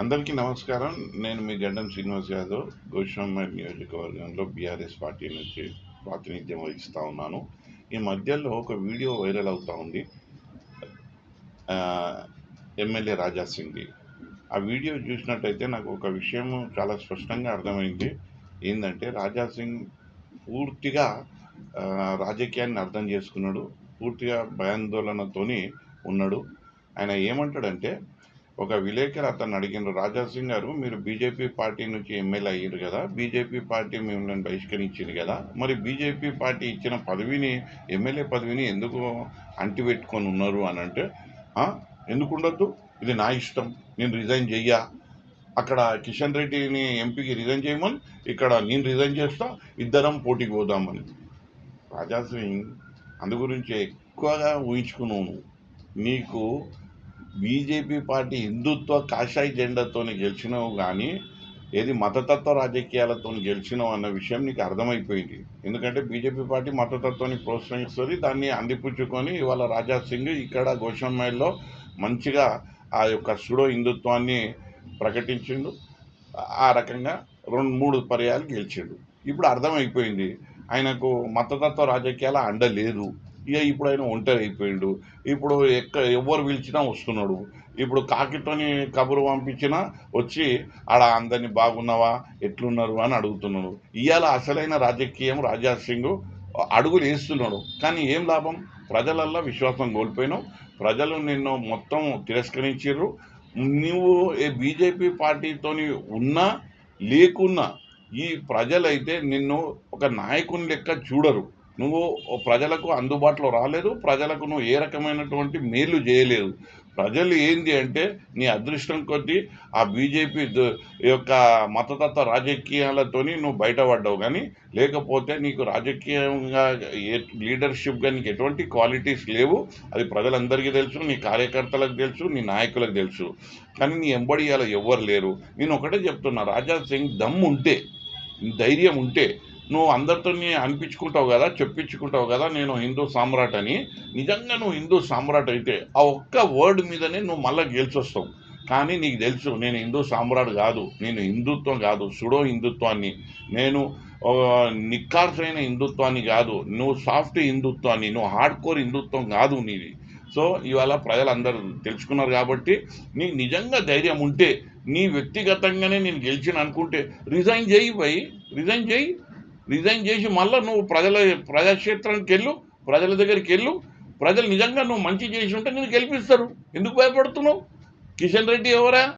అందరికీ నమస్కారం. నేను మీ గడ్డం శ్రీనివాస్ యాదవ్. గోస్వామి నియోజకవర్గంలో బీఆర్ఎస్ పార్టీ నుంచి ప్రాతినిధ్యం వహిస్తూ ఉన్నాను. ఈ మధ్యలో ఒక వీడియో వైరల్ అవుతూ ఉంది. ఎమ్మెల్యే రాజా సింగ్ది. ఆ వీడియో చూసినట్టయితే నాకు ఒక విషయం చాలా స్పష్టంగా అర్థమైంది. ఏంటంటే రాజా సింగ్ పూర్తిగా రాజకీయాన్ని అర్థం చేసుకున్నాడు. పూర్తిగా భయాందోళనతోని ఉన్నాడు. ఆయన ఏమంటాడంటే ఒక విలేకరు అతను అడిగిన రాజా సింగ్ గారు మీరు బీజేపీ పార్టీ నుంచి ఎమ్మెల్యే అయ్యారు కదా బీజేపీ పార్టీ మిమ్మల్ని బహిష్కరించింది కదా మరి బీజేపీ పార్టీ ఇచ్చిన పదవిని ఎమ్మెల్యే పదవిని ఎందుకు అంటిపెట్టుకొని ఉన్నారు అని అంటే ఎందుకు ఉండొద్దు? ఇది నా ఇష్టం నేను రిజైన్ చెయ్యా. అక్కడ కిషన్ రెడ్డిని ఎంపీకి రిజైన్ చేయమని ఇక్కడ నేను రిజైన్ చేస్తా ఇద్దరం పోటీకి పోదామని. రాజా సింగ్ అందు గురించి ఎక్కువగా ఊహించుకున్నావు నీకు బీజేపీ పార్టీ హిందుత్వ కాషాయ జెండాతో గెలిచినావు కానీ ఏది మతతత్వ రాజకీయాలతో గెలిచినావు అన్న విషయం నీకు అర్థమైపోయింది. ఎందుకంటే బీజేపీ పార్టీ మతతత్వాన్ని ప్రోత్సహిస్తుంది దాన్ని అందిపుచ్చుకొని ఇవాళ రాజా సింగ్ ఇక్కడ గోషమ్మాయిల్లో మంచిగా ఆ యొక్క సుడో హిందుత్వాన్ని ప్రకటించిండు. ఆ రకంగా రెండు మూడు పర్యాలు గెలిచిండు. ఇప్పుడు అర్థమైపోయింది. ఆయనకు మతతత్వ రాజకీయాల అండ లేదు. ఇక ఇప్పుడు ఆయన ఒంటరి అయిపోయిండు. ఇప్పుడు ఎక్క ఎవరు పిలిచినా వస్తున్నాడు. ఇప్పుడు కాకితోని కబురు పంపించినా వచ్చి ఆడ అందరినీ బాగున్నావా? ఎట్లున్నారు? అని అడుగుతున్నాడు. ఇవాళ అసలైన రాజకీయం రాజా సింగ్ అడుగులు వేస్తున్నాడు. కానీ ఏం లాభం? ప్రజలల్లో విశ్వాసం కోల్పోయినావు. ప్రజలు నిన్ను మొత్తం తిరస్కరించారు నువ్వు ఏ బీజేపీ పార్టీతోని ఉన్నా లేకున్నా ఈ ప్రజలైతే నిన్ను ఒక నాయకుని లెక్క చూడరు. నువ్వు ప్రజలకు అందుబాటులో రాలేదు ప్రజలకు నువ్వు ఏ రకమైనటువంటి మేలు చేయలేదు. ప్రజలు ఏంది అంటే నీ అదృష్టం కొద్దీ ఆ బీజేపీ యొక్క మతతత్వ రాజకీయాలతోని నువ్వు బయటపడ్డావు. కానీ లేకపోతే నీకు రాజకీయంగా ఏ లీడర్షిప్గా నీకు ఎటువంటి క్వాలిటీస్ లేవు. అది ప్రజలందరికీ తెలుసు నీ కార్యకర్తలకు తెలుసు నీ నాయకులకు తెలుసు. కానీ నీ ఎంబడి అలా ఎవ్వరు లేరు. నేను ఒకటే చెప్తున్నా రాజా సింగ్ దమ్ ఉంటే ధైర్యం ఉంటే నువ్వు అందరితో అనిపించుకుంటావు కదా చెప్పించుకుంటావు కదా నేను హిందూ సామ్రాట్ అని నిజంగా నువ్వు హిందూ సామ్రాట్ అయితే ఆ ఒక్క వర్డ్ మీదనే నువ్వు మళ్ళీ గెలిచొస్తావు. కానీ నీకు తెలుసు నేను హిందూ సామ్రాట్ కాదు నేను హిందుత్వం కాదు సుడో హిందుత్వాన్ని. నేను ఆ, నిక్కార్సైన హిందుత్వాన్ని కాదు నువ్వు సాఫ్ట్ హిందుత్వాన్ని నువ్వు హార్డ్ కోర్ హిందుత్వం కాదు నీది. సో ఇవాళ ప్రజలందరూ తెలుసుకున్నారు కాబట్టి నీ నిజంగా ధైర్యం ఉంటే నీ వ్యక్తిగతంగానే నేను గెలిచిన అనుకుంటే రిజైన్ చేయి పోయి రిజైన్ చేయి. రిజైన్ చేసి మళ్ళీ నువ్వు ప్రజల ప్రజాక్షేత్రానికి వెళ్ళు ప్రజల దగ్గరికి వెళ్ళు. ప్రజలు నిజంగా నువ్వు మంచి చేసి ఉంటే నేను గెలిపిస్తారు. ఎందుకు భయపడుతున్నావు? కిషన్ రెడ్డి ఎవరా?